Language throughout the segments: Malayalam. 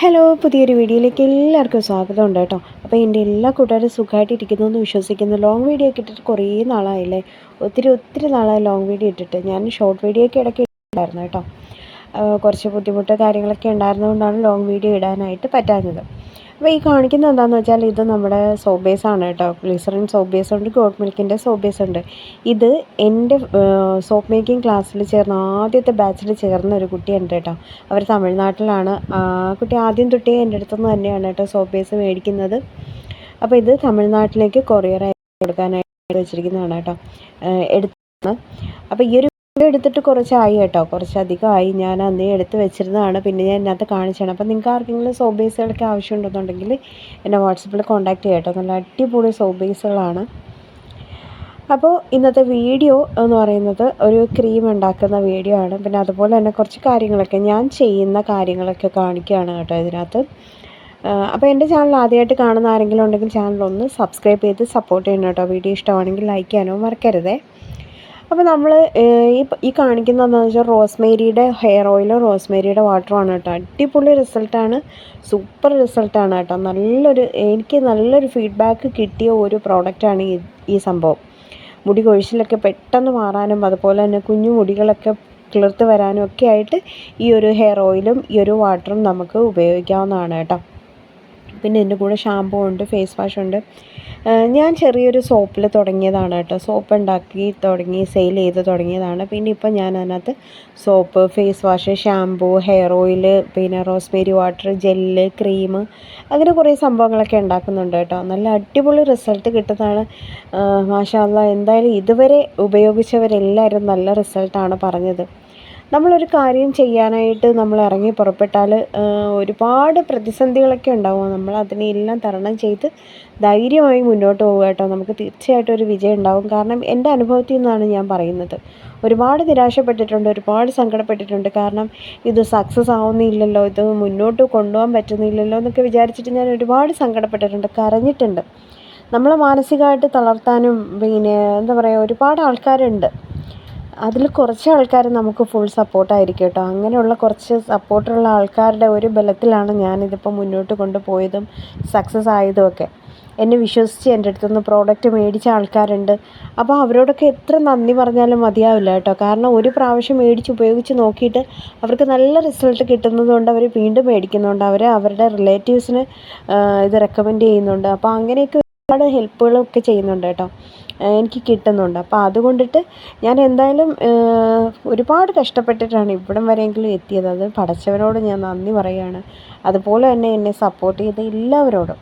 ഹലോ പുതിയൊരു വീഡിയോയിലേക്ക് എല്ലാവർക്കും സ്വാഗതം ഉണ്ട് കേട്ടോ. അപ്പോൾ എന്റെ എല്ലാ കൂട്ടുകാരും സുഖമായിട്ട് ഇരിക്കുന്നു എന്ന് വിശ്വസിക്കുന്നു. ലോങ് വീഡിയോ ഒക്കെ ഇട്ടിട്ട് കുറേ നാളായില്ലേ? ഒത്തിരി ഒത്തിരി നാളായി ലോങ് വീഡിയോ ഇട്ടിട്ട്. ഞാൻ ഷോർട്ട് വീഡിയോ ഒക്കെ ഇടയ്ക്ക് ഇട്ടിട്ടുണ്ടായിരുന്നു കേട്ടോ. കുറച്ച് ബുദ്ധിമുട്ട് കാര്യങ്ങളൊക്കെ ഉണ്ടായിരുന്നതുകൊണ്ടാണ് ലോങ് വീഡിയോ ഇടാനായിട്ട് പറ്റാഞ്ഞത്. അപ്പോൾ ഈ കാണിക്കുന്നത് എന്താണെന്ന് വെച്ചാൽ ഇത് നമ്മുടെ സോബേസ് ആണ് കേട്ടോ. ഗ്ലിസറിൻ സോബേസ് ബേസ് ഉണ്ട് ഗോഡ് മിൽക്കിന്റെ സോബേസ് ഉണ്ട്. ഇത് എന്റെ സോപ്പ് മേക്കിംഗ് ക്ലാസ്സിൽ ചേർന്ന ആദ്യത്തെ ബാച്ചിൽ ചേർന്ന ഒരു കുട്ടിയുണ്ട് കേട്ടോ. അവർ തമിഴ്നാട്ടിലാണ്. ആ കുട്ടി ആദ്യം തൊട്ടേ എന്റെ അടുത്തുനിന്ന് തന്നെയാണ് കേട്ടോ സോബേസ് ബേസ് മേടിക്കുന്നത്. അപ്പോൾ ഇത് തമിഴ്നാട്ടിലേക്ക് കൊറിയറായി കൊടുക്കാനായിട്ട് വെച്ചിരിക്കുന്നതാണ് കേട്ടോ. എടുത്താണ് അപ്പോൾ ഈ ഒരു വീഡിയോ എടുത്തിട്ട് കുറച്ചായി കേട്ടോ. കുറച്ചധികമായി ഞാൻ അന്നേ എടുത്ത് വെച്ചിരുന്നതാണ്. പിന്നെ ഞാൻ ഇതിനകത്ത് കാണിച്ചാണ് അപ്പം നിങ്ങൾക്ക് ആർക്കെങ്കിലും സോപ്പ് ബേസുകളൊക്കെ ആവശ്യമുണ്ടെന്നുണ്ടെങ്കിൽ എന്നെ വാട്സപ്പിൽ കോൺടാക്റ്റ് ചെയ്യാം കേട്ടോ. നല്ല അടിപൊളി സോപ്പ് ബേസുകളാണ് അപ്പോൾ ഇന്നത്തെ വീഡിയോ എന്ന് പറയുന്നത് ഒരു ക്രീം ഉണ്ടാക്കുന്ന വീഡിയോ ആണ്. പിന്നെ അതുപോലെ തന്നെ കുറച്ച് കാര്യങ്ങളൊക്കെ ഞാൻ ചെയ്യുന്ന കാര്യങ്ങളൊക്കെ കാണിക്കുകയാണ് കേട്ടോ ഇതിനകത്ത്. അപ്പോൾ എന്റെ ചാനൽ ആദ്യമായിട്ട് കാണുന്ന ആരെങ്കിലും ഉണ്ടെങ്കിൽ ചാനൽ ഒന്ന് സബ്സ്ക്രൈബ് ചെയ്ത് സപ്പോർട്ട് ചെയ്യണം കേട്ടോ. വീഡിയോ ഇഷ്ടമാണെങ്കിൽ ലൈക്ക് ചെയ്യാനോ മറക്കരുതേ. അപ്പോൾ നമ്മൾ ഈ ഈ എന്താണെന്ന് വെച്ചാൽ റോസ്മേരിയുടെ ഹെയർ ഓയിലും റോസ്മേരിയുടെ വാട്ടറുമാണ് കേട്ടോ. അടിപൊളി റിസൾട്ടാണ്. സൂപ്പർ റിസൾട്ടാണ് കേട്ടോ. നല്ലൊരു എനിക്ക് നല്ലൊരു ഫീഡ്ബാക്ക് കിട്ടിയ ഒരു പ്രോഡക്റ്റാണ് ഈ ഈ സംഭവം. മുടി കൊഴിച്ചിലൊക്കെ പെട്ടെന്ന് മാറാനും അതുപോലെ തന്നെ കുഞ്ഞു മുടികളൊക്കെ കിളിർത്ത് വരാനും ഒക്കെ ആയിട്ട് ഈ ഒരു ഹെയർ ഓയിലും ഈ ഒരു വാട്ടറും നമുക്ക് ഉപയോഗിക്കാവുന്നതാണ് കേട്ടോ. പിന്നെ എന്റെ കൂടെ ഷാമ്പൂ ഉണ്ട് ഫേസ് വാഷ് ഉണ്ട്. ഞാൻ ചെറിയൊരു സോപ്പിൽ തുടങ്ങിയതാണ് കേട്ടോ. സോപ്പ് ഉണ്ടാക്കി തുടങ്ങി സെയിൽ ചെയ്ത് തുടങ്ങിയതാണ്. പിന്നെ ഇപ്പം ഞാൻ അതിനകത്ത് soap face wash shampoo hair oil പിന്നെ റോസ്മേരി വാട്ടർ ജെല്ല് ക്രീം അങ്ങനെ കുറേ സംഭവങ്ങളൊക്കെ ഉണ്ടാക്കുന്നുണ്ട് കേട്ടോ. നല്ല അടിപൊളി റിസൾട്ട് കിട്ടുന്നതാണ്. മാഷാല്ല എന്തായാലും ഇതുവരെ ഉപയോഗിച്ചവരെല്ലാവരും നല്ല റിസൾട്ടാണ് പറഞ്ഞത്. നമ്മളൊരു കാര്യം ചെയ്യാനായിട്ട് നമ്മൾ ഇറങ്ങി പുറപ്പെട്ടാൽ ഒരുപാട് പ്രതിസന്ധികളൊക്കെ ഉണ്ടാവും. നമ്മൾ അതിനെല്ലാം തരണം ചെയ്ത് ധൈര്യമായി മുന്നോട്ട് പോകുക കേട്ടോ. നമുക്ക് തീർച്ചയായിട്ടും ഒരു വിജയം ഉണ്ടാവും. കാരണം എന്റെ അനുഭവത്തിൽ നിന്നാണ് ഞാൻ പറയുന്നത്. ഒരുപാട് നിരാശപ്പെട്ടിട്ടുണ്ട് ഒരുപാട് സങ്കടപ്പെട്ടിട്ടുണ്ട്. കാരണം ഇത് സക്സസ് ആവുന്നില്ലല്ലോ ഇത് മുന്നോട്ട് കൊണ്ടുപോകാൻ പറ്റുന്നില്ലല്ലോ എന്നൊക്കെ വിചാരിച്ചിട്ട് ഞാൻ ഒരുപാട് സങ്കടപ്പെട്ടിട്ടുണ്ട് കരഞ്ഞിട്ടുണ്ട്. നമ്മളെ മാനസികമായിട്ട് തളർത്താനും പിന്നെ എന്താ പറയുക ഒരുപാട് ആൾക്കാരുണ്ട്. അതിൽ കുറച്ച് ആൾക്കാർ നമുക്ക് ഫുൾ സപ്പോർട്ടായിരിക്കും കേട്ടോ. അങ്ങനെയുള്ള കുറച്ച് സപ്പോർട്ടുള്ള ആൾക്കാരുടെ ഒരു ബലത്തിലാണ് ഞാനിതിപ്പോൾ മുന്നോട്ട് കൊണ്ടുപോയതും സക്സസ് ആയതും ഒക്കെ. എന്നെ വിശ്വസിച്ച് എന്റെ അടുത്തുനിന്ന് പ്രോഡക്റ്റ് മേടിച്ച ആൾക്കാരുണ്ട്. അപ്പോൾ അവരോടൊക്കെ എത്ര നന്ദി പറഞ്ഞാലും മതിയാവില്ല കേട്ടോ. കാരണം ഒരു പ്രാവശ്യം മേടിച്ച് ഉപയോഗിച്ച് നോക്കിയിട്ട് അവർക്ക് നല്ല റിസൾട്ട് കിട്ടുന്നതുകൊണ്ട് അവർ വീണ്ടും മേടിക്കുന്നുണ്ട് അവർ അവരുടെ റിലേറ്റീവ്സിന് ഇത് റെക്കമെൻഡ് ചെയ്യുന്നുണ്ട്. അപ്പോൾ അങ്ങനെയൊക്കെ ഒരുപാട് ഹെൽപ്പുകളൊക്കെ ചെയ്യുന്നുണ്ട് കേട്ടോ. എനിക്ക് കിട്ടുന്നുണ്ട്. അപ്പോൾ അതുകൊണ്ടിട്ട് ഞാൻ എന്തായാലും ഒരുപാട് കഷ്ടപ്പെട്ടിട്ടാണ് ഇവിടം വരെയെങ്കിലും എത്തിയത്. അത് പടച്ചവനോട് ഞാൻ നന്ദി പറയുകയാണ്. അതുപോലെ തന്നെ എന്നെ സപ്പോർട്ട് ചെയ്ത എല്ലാവരോടും.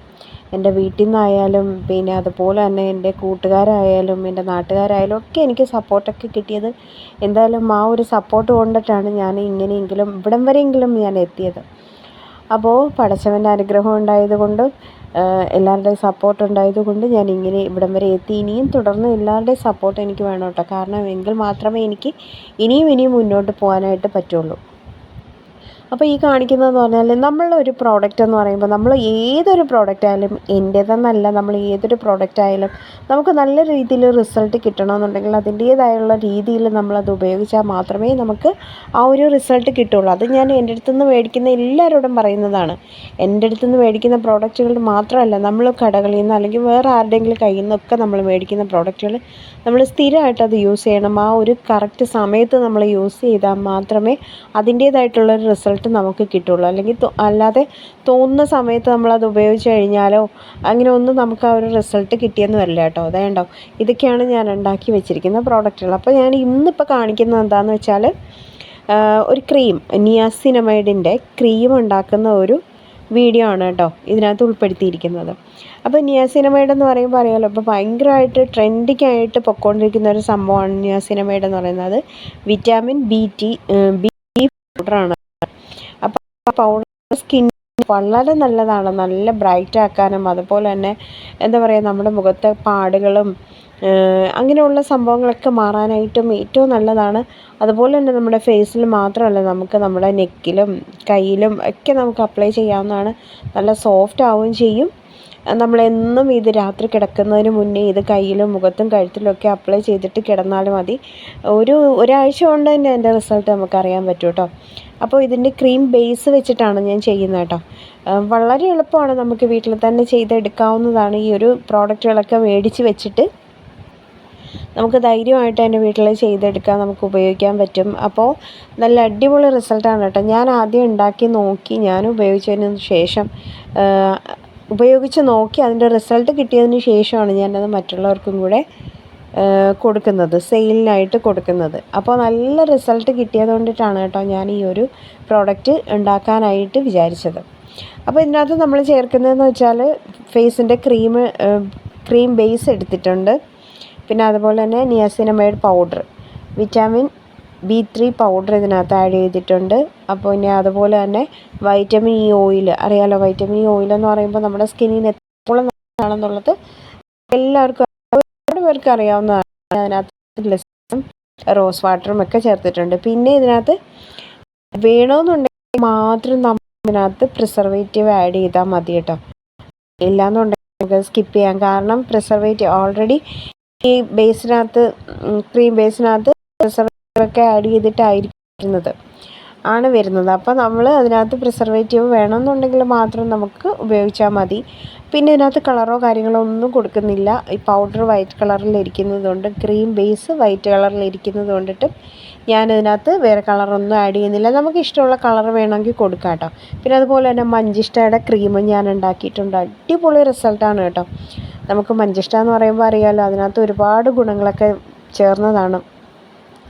എന്റെ വീട്ടിൽ നിന്നായാലും പിന്നെ അതുപോലെ തന്നെ എന്റെ കൂട്ടുകാരായാലും എന്റെ നാട്ടുകാരായാലും ഒക്കെ എനിക്ക് സപ്പോർട്ടൊക്കെ കിട്ടിയത്. എന്തായാലും ആ ഒരു സപ്പോർട്ട് കൊണ്ടിട്ടാണ് ഞാൻ ഇങ്ങനെയെങ്കിലും ഇവിടം വരെയെങ്കിലും ഞാൻ എത്തിയത്. അപ്പോൾ പടച്ചവന്റെ അനുഗ്രഹം ഉണ്ടായതുകൊണ്ട് എല്ലാവരുടെയും സപ്പോർട്ട് ഉണ്ടായതുകൊണ്ട് ഞാൻ ഇങ്ങനെ ഇവിടം വരെ എത്തി. ഇനിയും തുടർന്ന് എല്ലാവരുടെയും സപ്പോർട്ട് എനിക്ക് വേണം കേട്ടോ. കാരണം എങ്കിൽ മാത്രമേ എനിക്ക് ഇനിയും ഇനിയും മുന്നോട്ട് പോകാനായിട്ട് പറ്റുള്ളൂ. അപ്പോൾ ഈ കാണിക്കുന്നതെന്ന് പറഞ്ഞാൽ നമ്മളൊരു പ്രോഡക്റ്റ് എന്ന് പറയുമ്പോൾ നമ്മൾ ഏതൊരു പ്രോഡക്റ്റ് ആയാലും എന്റേതെന്നല്ല നമ്മൾ ഏതൊരു പ്രോഡക്റ്റ് ആയാലും നമുക്ക് നല്ല രീതിയിൽ റിസൾട്ട് കിട്ടണമെന്നുണ്ടെങ്കിൽ അതിന്റേതായുള്ള രീതിയിൽ നമ്മളത് ഉപയോഗിച്ചാൽ മാത്രമേ നമുക്ക് ആ ഒരു റിസൾട്ട് കിട്ടുള്ളൂ. അത് ഞാൻ എന്റെ അടുത്ത് നിന്ന് മേടിക്കുന്ന എല്ലാവരോടും പറയുന്നതാണ്. എന്റെ അടുത്ത് നിന്ന് മേടിക്കുന്ന പ്രോഡക്റ്റുകൾ മാത്രമല്ല നമ്മൾ കടകളിൽ നിന്ന് അല്ലെങ്കിൽ വേറെ ആരുടെയെങ്കിലും കയ്യിൽ നിന്നൊക്കെ നമ്മൾ മേടിക്കുന്ന പ്രോഡക്റ്റുകൾ നമ്മൾ സ്ഥിരമായിട്ട് അത് യൂസ് ചെയ്യണം. ആ ഒരു കറക്റ്റ് സമയത്ത് നമ്മൾ യൂസ് ചെയ്താൽ മാത്രമേ അതിന്റേതായിട്ടുള്ളൊരു റിസൾട്ട് നമുക്ക് കിട്ടുള്ളൂ. അല്ലെങ്കിൽ അല്ലാതെ തോന്നുന്ന സമയത്ത് നമ്മളത് ഉപയോഗിച്ച് കഴിഞ്ഞാലോ അങ്ങനെ ഒന്നും നമുക്ക് ആ ഒരു റിസൾട്ട് കിട്ടിയെന്ന് വരില്ല കേട്ടോ. അതേണ്ടോ ഇതൊക്കെയാണ് ഞാൻ ഉണ്ടാക്കി വെച്ചിരിക്കുന്ന പ്രോഡക്റ്റുകൾ അപ്പോൾ ഞാൻ ഇന്നിപ്പോൾ കാണിക്കുന്നത് എന്താണെന്ന് വെച്ചാൽ ഒരു ക്രീം നിയാസിനമൈഡിന്റെ ക്രീം ഉണ്ടാക്കുന്ന ഒരു വീഡിയോ ആണ് കേട്ടോ ഇതിനകത്ത് ഉൾപ്പെടുത്തിയിരിക്കുന്നത്. അപ്പോൾ നിയാസിനമൈഡ് എന്ന് പറയുമ്പോൾ അറിയാമല്ലോ ഇപ്പോൾ ഭയങ്കരമായിട്ട് ട്രെൻഡിങ്ങായിട്ട് പൊക്കോണ്ടിരിക്കുന്ന ഒരു സംഭവമാണ് നിയാസിനമൈഡ് എന്ന് പറയുന്നത്. വിറ്റാമിൻ ബി ടി ബി പൗഡറാണ് അപ്പോൾ പൗഡർ സ്കിൻ വളരെ നല്ലതാണ്. നല്ല ബ്രൈറ്റ് ആക്കാനും അതുപോലെ തന്നെ എന്താ പറയുക നമ്മുടെ മുഖത്തെ പാടുകളും അങ്ങനെയുള്ള സംഭവങ്ങളൊക്കെ മാറാനായിട്ടും ഏറ്റവും നല്ലതാണ്. അതുപോലെ തന്നെ നമ്മുടെ ഫേസിൽ മാത്രമല്ല നമുക്ക് നമ്മുടെ നെക്കിലും കയ്യിലും ഒക്കെ നമുക്ക് അപ്ലൈ ചെയ്യാവുന്നതാണ്. നല്ല സോഫ്റ്റ് ആവുകയും ചെയ്യും. നമ്മളെന്നും ഇത് രാത്രി കിടക്കുന്നതിന് മുന്നേ ഇത് കയ്യിലും മുഖത്തും കഴുത്തിലും ഒക്കെ അപ്ലൈ ചെയ്തിട്ട് കിടന്നാൽ മതി. ഒരു ഒരാഴ്ച കൊണ്ട് തന്നെ അതിന്റെ റിസൾട്ട് നമുക്കറിയാൻ പറ്റും കേട്ടോ അപ്പോൾ ഇതിന്റെ ക്രീം ബേസ് വെച്ചിട്ടാണ് ഞാൻ ചെയ്യുന്നത് കേട്ടോ. വളരെ എളുപ്പമാണ് നമുക്ക് വീട്ടിൽ തന്നെ ചെയ്തെടുക്കാവുന്നതാണ് ഈ ഒരു പ്രോഡക്റ്റുകളൊക്കെ മേടിച്ച് വെച്ചിട്ട്. നമുക്ക് ധൈര്യമായിട്ട് തന്നെ വീട്ടിൽ ചെയ്തെടുക്കാൻ നമുക്ക് ഉപയോഗിക്കാൻ പറ്റും. അപ്പോൾ നല്ല അടിപൊളി റിസൾട്ടാണ് കേട്ടോ. ഞാൻ ആദ്യം ഉണ്ടാക്കി നോക്കി ഞാൻ ഉപയോഗിച്ചതിന് ശേഷം ഉപയോഗിച്ച് നോക്കി അതിന്റെ റിസൾട്ട് കിട്ടിയതിന് ശേഷമാണ് ഞാനത് മറ്റുള്ളവർക്കും കൂടെ കൊടുക്കുന്നത് സെയിലിനായിട്ട് കൊടുക്കുന്നത്. അപ്പോൾ നല്ല റിസൾട്ട് കിട്ടിയത് കൊണ്ടിട്ടാണ് കേട്ടോ ഞാൻ ഈ ഒരു പ്രോഡക്റ്റ് ഉണ്ടാക്കാനായിട്ട് വിചാരിച്ചത്. അപ്പോൾ ഇതിനകത്ത് നമ്മൾ ചേർക്കുന്നതെന്ന് വെച്ചാൽ ഫേസിന്റെ ക്രീം ക്രീം ബേസ് എടുത്തിട്ടുണ്ട്. പിന്നെ അതുപോലെ തന്നെ niacinamide powder vitamin B three powder ഇതിനകത്ത് ആഡ് ചെയ്തിട്ടുണ്ട്. അപ്പോൾ ഇനി അതുപോലെ തന്നെ വൈറ്റമിൻ ഇ ഓയിൽ അറിയാലോ വൈറ്റമിൻ ഇ ഓയിൽ എന്ന് പറയുമ്പോൾ നമ്മുടെ സ്കിന്നിന് എപ്പോഴും നല്ലതാണെന്നുള്ളത് എല്ലാവർക്കും ഒരുപാട് പേർക്ക് അറിയാവുന്നതാണ്. അതിനകത്ത് ലസ്സും റോസ് വാട്ടറും ഒക്കെ ചേർത്തിട്ടുണ്ട്. പിന്നെ ഇതിനകത്ത് വേണമെന്നുണ്ടെങ്കിൽ മാത്രം നമ്മൾ ഇതിനകത്ത് പ്രിസർവേറ്റീവ് ആഡ് ചെയ്താൽ മതി കേട്ടോ. ഇല്ലാന്നുണ്ടെങ്കിൽ നമുക്ക് സ്കിപ്പ് ചെയ്യാം. കാരണം പ്രിസർവേറ്റീവ് ഓൾറെഡി ഈ ബേസിനകത്ത് ക്രീം ബേസിനകത്ത് പ്രിസർവേറ്റീവ് ഒക്കെ ആഡ് ചെയ്തിട്ടായിരിക്കും വരുന്നത്. ആണ് വരുന്നത്. അപ്പോൾ നമ്മൾ അതിനകത്ത് പ്രിസർവേറ്റീവ് വേണമെന്നുണ്ടെങ്കിൽ മാത്രം നമുക്ക് ഉപയോഗിച്ചാൽ മതി. പിന്നെ ഇതിനകത്ത് കളറോ കാര്യങ്ങളോ ഒന്നും കൊടുക്കുന്നില്ല. ഈ പൗഡർ വൈറ്റ് കളറിൽ ഇരിക്കുന്നത് കൊണ്ട് ക്രീം ബേസ് വൈറ്റ് കളറിൽ ഇരിക്കുന്നത് കൊണ്ടിട്ട് ഞാനിതിനകത്ത് വേറെ കളറൊന്നും ആഡ് ചെയ്യുന്നില്ല. നമുക്ക് ഇഷ്ടമുള്ള കളർ വേണമെങ്കിൽ കൊടുക്കാം കേട്ടോ പിന്നെ അതുപോലെ തന്നെ മഞ്ചിഷ്ടയുടെ ക്രീം ഞാൻ ഉണ്ടാക്കിയിട്ടുണ്ട്. അടിപൊളി റിസൾട്ടാണ് കേട്ടോ. നമുക്ക് മഞ്ചിഷ്ട എന്ന് പറയുമ്പോൾ അറിയാമല്ലോ അതിനകത്ത് ഒരുപാട് ഗുണങ്ങളൊക്കെ ചേർന്നതാണ്.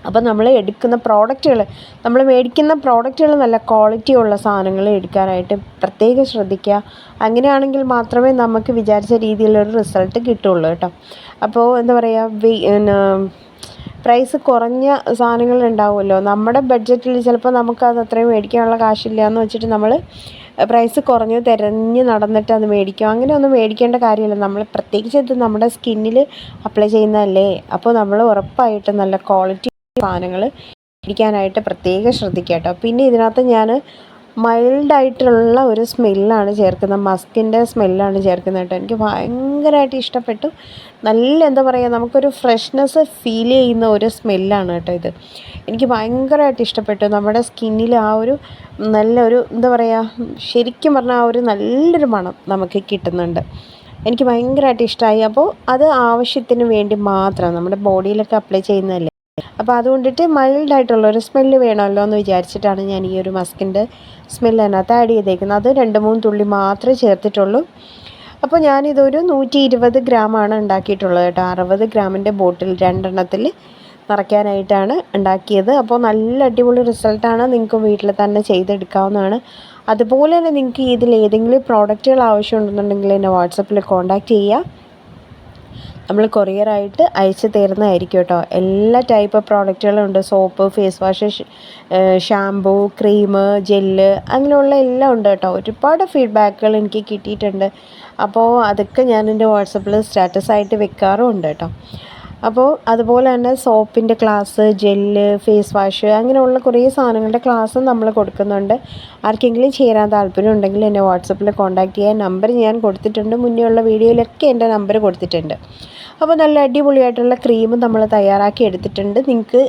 അപ്പോൾ നമ്മൾ എടുക്കുന്ന പ്രോഡക്റ്റുകൾ നമ്മൾ മേടിക്കുന്ന പ്രോഡക്റ്റുകൾ നല്ല ക്വാളിറ്റി ഉള്ള സാധനങ്ങൾ എടുക്കാനായിട്ട് പ്രത്യേകം ശ്രദ്ധിക്കുക. അങ്ങനെയാണെങ്കിൽ മാത്രമേ നമുക്ക് വിചാരിച്ച രീതിയിലൊരു റിസൾട്ട് കിട്ടുള്ളൂ കേട്ടോ. അപ്പോൾ എന്താ പറയുക പ്രൈസ് കുറഞ്ഞ സാധനങ്ങൾ ഉണ്ടാവുമല്ലോ. നമ്മുടെ ബഡ്ജറ്റിൽ ചിലപ്പോൾ നമുക്ക് നമുക്കത് അത്രയും മേടിക്കാനുള്ള കാശില്ല എന്ന് വെച്ചിട്ട് നമ്മൾ പ്രൈസ് കുറഞ്ഞ് തിരഞ്ഞ് നടന്നിട്ട് അത് മേടിക്കും. അങ്ങനെ ഒന്നും മേടിക്കേണ്ട കാര്യമില്ല. നമ്മൾ പ്രത്യേകിച്ച് ഇത് നമ്മുടെ സ്കിന്നിൽ അപ്ലൈ ചെയ്യുന്നതല്ലേ? അപ്പോൾ നമ്മൾ ഉറപ്പായിട്ടും നല്ല ക്വാളിറ്റി സാധനങ്ങൾ ഇരിക്കാനായിട്ട് പ്രത്യേകം ശ്രദ്ധിക്കുക കേട്ടോ. പിന്നെ ഇതിനകത്ത് ഞാൻ മൈൽഡായിട്ടുള്ള ഒരു സ്മെല്ലാണ് ചേർക്കുന്നത്. മസ്കിന്റെ സ്മെല്ലാണ് ചേർക്കുന്നത് കേട്ടോ. എനിക്ക് ഭയങ്കരമായിട്ട് ഇഷ്ടപ്പെട്ടു. നല്ല എന്താ പറയുക നമുക്കൊരു ഫ്രഷ്നെസ് ഫീൽ ചെയ്യുന്ന ഒരു സ്മെല്ലാണ് കേട്ടോ ഇത്. എനിക്ക് ഭയങ്കരമായിട്ട് ഇഷ്ടപ്പെട്ടു. നമ്മുടെ സ്കിന്നിൽ ആ ഒരു നല്ലൊരു എന്താ പറയുക ശരിക്കും പറഞ്ഞാൽ ആ ഒരു നല്ലൊരു മണം നമുക്ക് കിട്ടുന്നുണ്ട്. എനിക്ക് ഭയങ്കരമായിട്ട് ഇഷ്ടമായി അപ്പോൾ അത് ആവശ്യത്തിന് വേണ്ടി മാത്രം നമ്മുടെ ബോഡിയിലൊക്കെ അപ്ലൈ ചെയ്യുന്നതല്ലേ? അപ്പോൾ അതുകൊണ്ടിട്ട് മൈൽഡായിട്ടുള്ളൊരു സ്മെല്ല് വേണമല്ലോ എന്ന് വിചാരിച്ചിട്ടാണ് ഞാൻ ഈ ഒരു മസ്കിന്റെ സ്മെല്ല് അതിനകത്ത് ആഡ് ചെയ്തേക്കുന്നത്. അത് രണ്ട് മൂന്ന് തുള്ളി മാത്രമേ ചേർത്തിട്ടുള്ളൂ. അപ്പോൾ ഞാനിതൊരു നൂറ്റി ഇരുപത് ഗ്രാമാണ് ഉണ്ടാക്കിയിട്ടുള്ളത് കേട്ടോ. അറുപത് ഗ്രാമിന്റെ ബോട്ടിൽ രണ്ടെണ്ണത്തിൽ നിറയ്ക്കാനായിട്ടാണ് ഉണ്ടാക്കിയത്. അപ്പോൾ നല്ല അടിപൊളി റിസൾട്ടാണ് നിങ്ങൾക്ക് വീട്ടിൽ തന്നെ ചെയ്തെടുക്കാവുന്നതാണ്. അതുപോലെ തന്നെ നിങ്ങൾക്ക് ഇതിൽ ഏതെങ്കിലും പ്രോഡക്റ്റുകൾ ആവശ്യമുണ്ടെന്നുണ്ടെങ്കിൽ എന്നെ വാട്സപ്പിൽ കോൺടാക്റ്റ് ചെയ്യുക. നമ്മൾ കൊറിയറായിട്ട് അയച്ചു തരുന്നതായിരിക്കും കേട്ടോ. എല്ലാ ടൈപ്പ് പ്രോഡക്റ്റുകളും ഉണ്ട്. Soap face wash shampoo cream gel അങ്ങനെയുള്ള എല്ലാം ഉണ്ട് കേട്ടോ. ഒരുപാട് ഫീഡ്ബാക്കുകൾ എനിക്ക് കിട്ടിയിട്ടുണ്ട്. അപ്പോൾ അതൊക്കെ ഞാൻ എന്റെ വാട്സപ്പിൽ സ്റ്റാറ്റസ് ആയിട്ട് വെക്കാറും ഉണ്ട് കേട്ടോ. അപ്പോൾ അതുപോലെ തന്നെ സോപ്പിന്റെ ക്ലാസ് ജെല്ല് ഫേസ് വാഷ് അങ്ങനെയുള്ള കുറേ സാധനങ്ങളുടെ ക്ലാസ്സും നമ്മൾ കൊടുക്കുന്നുണ്ട്. ആർക്കെങ്കിലും ചേരാൻ താല്പര്യം ഉണ്ടെങ്കിൽ എന്നെ വാട്സപ്പിൽ കോൺടാക്റ്റ് ചെയ്യാൻ നമ്പർ ഞാൻ കൊടുത്തിട്ടുണ്ട്. മുന്നേ ഉള്ള വീഡിയോയിലൊക്കെ എന്റെ നമ്പർ കൊടുത്തിട്ടുണ്ട്. അപ്പോൾ നല്ല അടിപൊളിയായിട്ടുള്ള ക്രീം നമ്മൾ തയ്യാറാക്കി എടുത്തിട്ടുണ്ട്. നിങ്ങൾക്ക്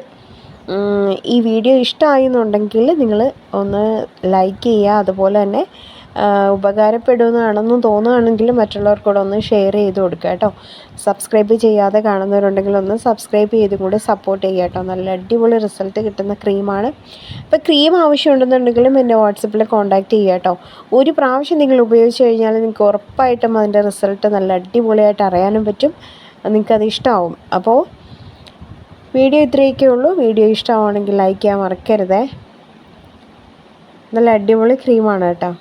ഈ വീഡിയോ ഇഷ്ടമായി എന്നുണ്ടെങ്കിൽ നിങ്ങൾ ഒന്ന് ലൈക്ക് ചെയ്യുക. അതുപോലെ തന്നെ ഉപകാരപ്പെടുന്നതാണെന്ന് തോന്നുകയാണെങ്കിൽ മറ്റുള്ളവർക്കൂടെ ഒന്ന് ഷെയർ ചെയ്ത് കൊടുക്കുക കേട്ടോ. സബ്സ്ക്രൈബ് ചെയ്യാതെ കാണുന്നവരുണ്ടെങ്കിൽ ഒന്ന് സബ്സ്ക്രൈബ് ചെയ്തും കൂടെ സപ്പോർട്ട് ചെയ്യുക കേട്ടോ. നല്ല അടിപൊളി റിസൾട്ട് കിട്ടുന്ന ക്രീമാണ്. അപ്പോൾ ക്രീം ആവശ്യമുണ്ടെന്നുണ്ടെങ്കിലും എന്നെ വാട്സപ്പിൽ കോൺടാക്റ്റ് ചെയ്യുക കേട്ടോ. ഒരു പ്രാവശ്യം നിങ്ങൾ ഉപയോഗിച്ച് കഴിഞ്ഞാൽ നിങ്ങൾക്ക് ഉറപ്പായിട്ടും അതിന്റെ റിസൾട്ട് നല്ല അടിപൊളിയായിട്ട് അറിയാനും പറ്റും. നിങ്ങൾക്കത് ഇഷ്ടമാവും അപ്പോൾ വീഡിയോ ഇത്രയൊക്കെ ഉള്ളൂ. വീഡിയോ ഇഷ്ടമാണെങ്കിൽ ലൈക്ക് ചെയ്യാൻ മറക്കരുതേ. നല്ല അടിപൊളി ക്രീമാണ് കേട്ടോ.